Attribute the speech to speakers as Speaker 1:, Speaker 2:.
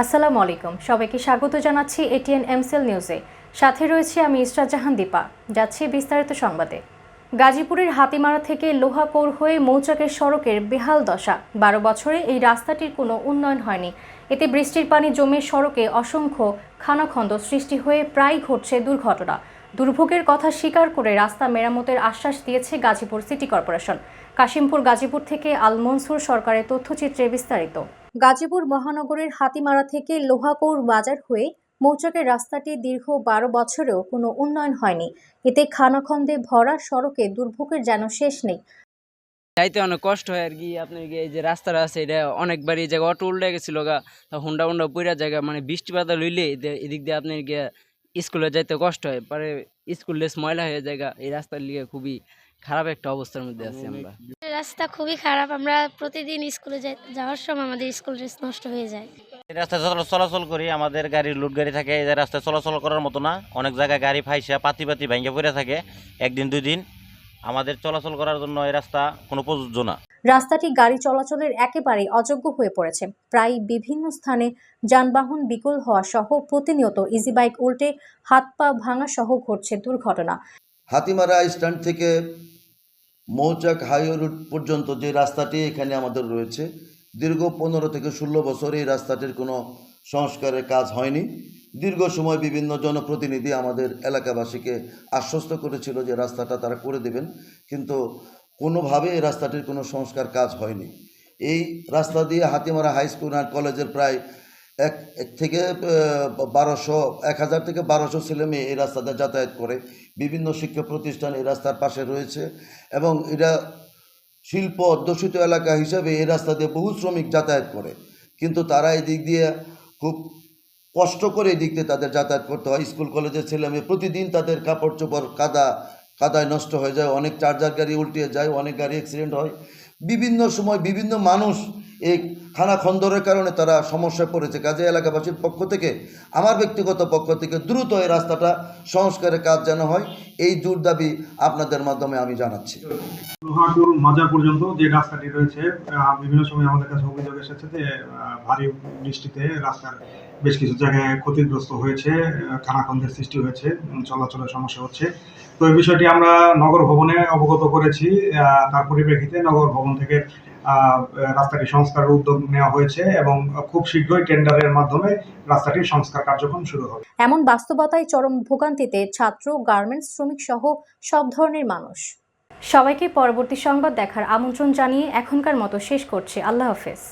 Speaker 1: আসসালামু আলাইকুম। সবাইকে স্বাগত জানাচ্ছি এটিএন এমসেল নিউজে সাথে রয়েছে আমি ইসরাত জাহান দীপা। যাচ্ছি বিস্তারিত সংবাদে। গাজীপুরের হাতিমারা থেকে লোহাকোর হয়ে মৌচাকের সড়কের বেহাল দশা। বারো বছরে এই রাস্তাটির কোনো উন্নয়ন হয়নি। এতে বৃষ্টির পানি জমে সড়কে অসংখ্য খানাখন্দ সৃষ্টি হয়ে প্রায় ঘটছে দুর্ঘটনা। দুর্ভোগের কথা স্বীকার করে রাস্তা মেরামতের আশ্বাস দিয়েছে গাজীপুর সিটি কর্পোরেশন। কাশিমপুর গাজীপুর থেকে আল মনসুর সরকারের তথ্যচিত্রে বিস্তারিত। গাজীপুর মহানগরের হাতিমারা থেকে লোহাকৌর বাজার হয়ে মৌচাকের রাস্তাটি দীর্ঘ বারো বছরেও কোনো উন্নয়ন হয়নি। এতে খানাখন্দে ভরা সড়কে দুর্ভোগের যেন শেষ নেই।
Speaker 2: যাইতে অনেক কষ্ট হয় আর কি, আপনার এই যে রাস্তাটা আছে, এটা অনেকবার এই জায়গায় অটো উল্টে গেছিল গা হুন্ডা হুন্ডা পুরা জায়গা মানে বৃষ্টি পাতা লইলে এদিক দিয়ে আপনার গিয়ে স্কুলে যাইতে কষ্ট হয়, পরে স্কুল ড্রেস ময়লা হয়ে জায়গা এই রাস্তার লিগে খুবই খারাপ একটা অবস্থার মধ্যে আছি আমরা।
Speaker 3: রাস্তা খুবই খারাপ আমরা প্রতিদিন স্কুলে যাওয়ার সময় আমাদের স্কুল ড্রেস নষ্ট হয়ে যায়।
Speaker 4: এই রাস্তায় চলাচল করি আমাদের গাড়ির লুট গাড়ি থাকে এই রাস্তায় চলাচল করার মতো না অনেক জায়গায় গাড়ি ফাইসা পাতি পাতি ভেঙে পড়ে থাকে একদিন দুই দিন। আমাদের চলাচল করার জন্য এই রাস্তা কোনো প্রযোজ্য না।
Speaker 1: রাস্তাটি গাড়ি চলাচলের একেবারে অযোগ্য হয়ে পড়েছে। প্রায় বিভিন্ন স্থানে যানবাহন বিকল হওয়া সহ প্রতিনিয়ত ইজি বাইক উল্টে হাত পা ভাঙা সহ ঘটছে দুর্ঘটনা।
Speaker 5: হাতিমারা স্ট্যান্ড থেকে মৌচাক হাইওয়ে রুট পর্যন্ত যে রাস্তাটি এখানে আমাদের রয়েছে, দীর্ঘ পনেরো থেকে ষোলো বছর এই রাস্তাটির কোনো সংস্কারের কাজ হয়নি। দীর্ঘ সময় বিভিন্ন জনপ্রতিনিধি আমাদের এলাকাবাসীকে আশ্বস্ত করেছিল যে রাস্তাটা তারা করে দেবেন, কিন্তু কোনোভাবে এই রাস্তাটির কোনো সংস্কার কাজ হয়নি। এই রাস্তা দিয়ে হাতিমারা হাই স্কুল অ্যান্ড কলেজের প্রায় এক এক থেকে বারোশো, এক হাজার থেকে বারোশো ছেলে মেয়ে এই রাস্তাতে যাতায়াত করে। বিভিন্ন শিক্ষা প্রতিষ্ঠান এই রাস্তার পাশে রয়েছে এবং এটা শিল্প অধ্যুষিত এলাকা হিসাবে এই রাস্তা দিয়ে বহু শ্রমিক যাতায়াত করে। কিন্তু তারা এই দিক দিয়ে খুব কষ্ট করে এই দিক দিয়ে তাদের যাতায়াত করতে হয়। স্কুল, কলেজের ছেলে মেয়ে প্রতিদিন তাদের কাপড় চোপড় কাদা, কাদায় নষ্ট হয়ে যায়। অনেক চার্জার গাড়ি উল্টে যায়, অনেক গাড়ি অ্যাক্সিডেন্ট হয়। বিভিন্ন সময় বিভিন্ন মানুষ এই খানা খন্দরের কারণে তারা সমস্যায় পড়েছে। কাজে এলাকাবাসীর পক্ষ থেকে, আমার ব্যক্তিগত পক্ষ থেকে দ্রুত এই রাস্তাটা সংস্কারের কাজ যেন হয়, এই জোর দাবি আপনাদের মাধ্যমে আমি জানাচ্ছি।
Speaker 6: লোহাপুর মাজার পর্যন্ত যে রাস্তাটি রয়েছে বিভিন্ন সময় আমাদের কাছে অভিযোগ এসেছে যে ভারী বৃষ্টিতে রাস্তার বেশ কিছু জায়গায় ক্ষতিগ্রস্ত হয়েছে খানাখন্দের সৃষ্টি হয়েছে চলাচলের সমস্যা হচ্ছে। তো এই বিষয়টি আমরা নগর ভবনে অবগত করেছি তার পরিপ্রেক্ষিতে নগর ভবন থেকে রাস্তাটি সংস্কারের উদ্যোগ নেওয়া হয়েছে এবং খুব শীঘ্রই টেন্ডারের মাধ্যমে রাস্তাটির সংস্কার কার্যক্রম শুরু হবে।
Speaker 1: এমন বাস্তবতায় চরম ভোগান্তিতে ছাত্র, গার্মেন্টস, শ্রমিক সহ সব ধরনের মানুষ। সবাইকে পরবর্তী সংবাদ দেখার আমন্ত্রণ জানিয়ে এখনকার মতো শেষ করছে। আল্লাহ হাফেজ।